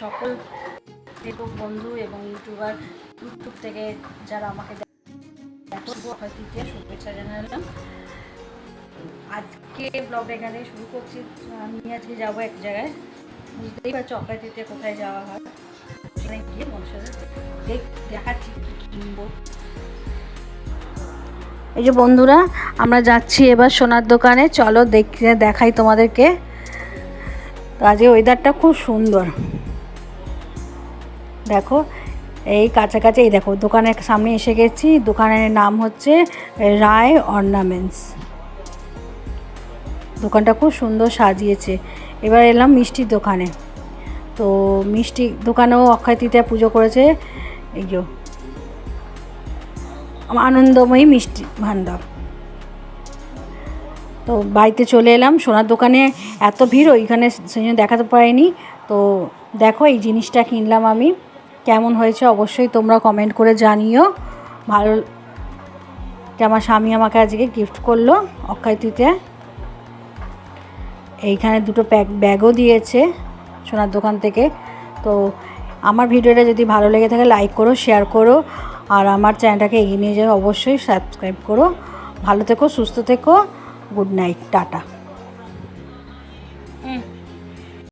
সকল ফেসবুক বন্ধু এবং ইউটিউবার, ইউটিউব থেকে যারা আমাকে দেখো শুভেচ্ছা জানালাম। আজকে ব্লগটা এখানে শুরু করছি। আমি আজকে যাব এক জায়গায়। বুঝতেই পারছ, অক্ষয় কোথায় যাওয়া হয়। সেখানে গিয়ে মনসার দেখ দেখাচ্ছি কিনবো। এই যে বন্ধুরা, আমরা যাচ্ছি এবার সোনার দোকানে। চলো দেখে দেখাই তোমাদেরকে। তো আজকে ওয়েদারটা খুব সুন্দর। দেখো, এই কাছাকাছি, এই দেখো, দোকানের সামনে এসে গেছি। দোকানের নাম হচ্ছে রায় অর্নামেন্টস। দোকানটা খুব সুন্দর সাজিয়েছে। এবার এলাম মিষ্টির দোকানে। তো মিষ্টি দোকানেও অক্ষয় তৃতীয়া পুজো করেছে। এই যে, আনন্দময়ী মিষ্টি ভাণ্ডার। তো বাড়িতে চলে এলাম, সোনার দোকানে এত ভিড়, ওইখানে সেই জন্য দেখাতে পারিনি। তো দেখো, এই জিনিসটা কিনলাম আমি। কেমন হয়েছে অবশ্যই তোমরা কমেন্ট করে জানিও। ভালো এটা আমার স্বামী আমাকে আজকে গিফট করল অক্ষয় তৃতীয়া এইখানে দুটো প্যাক ব্যাগও দিয়েছে সোনার দোকান থেকে। তো আমার ভিডিওটা যদি ভালো লেগে থাকে লাইক করো শেয়ার করো আর আমার চ্যানেলটাকে এগিয়ে নিয়ে যাও অবশ্যই সাবস্ক্রাইব করো। ভালো থেকো, সুস্থ থেকো গুড নাইট টাটা।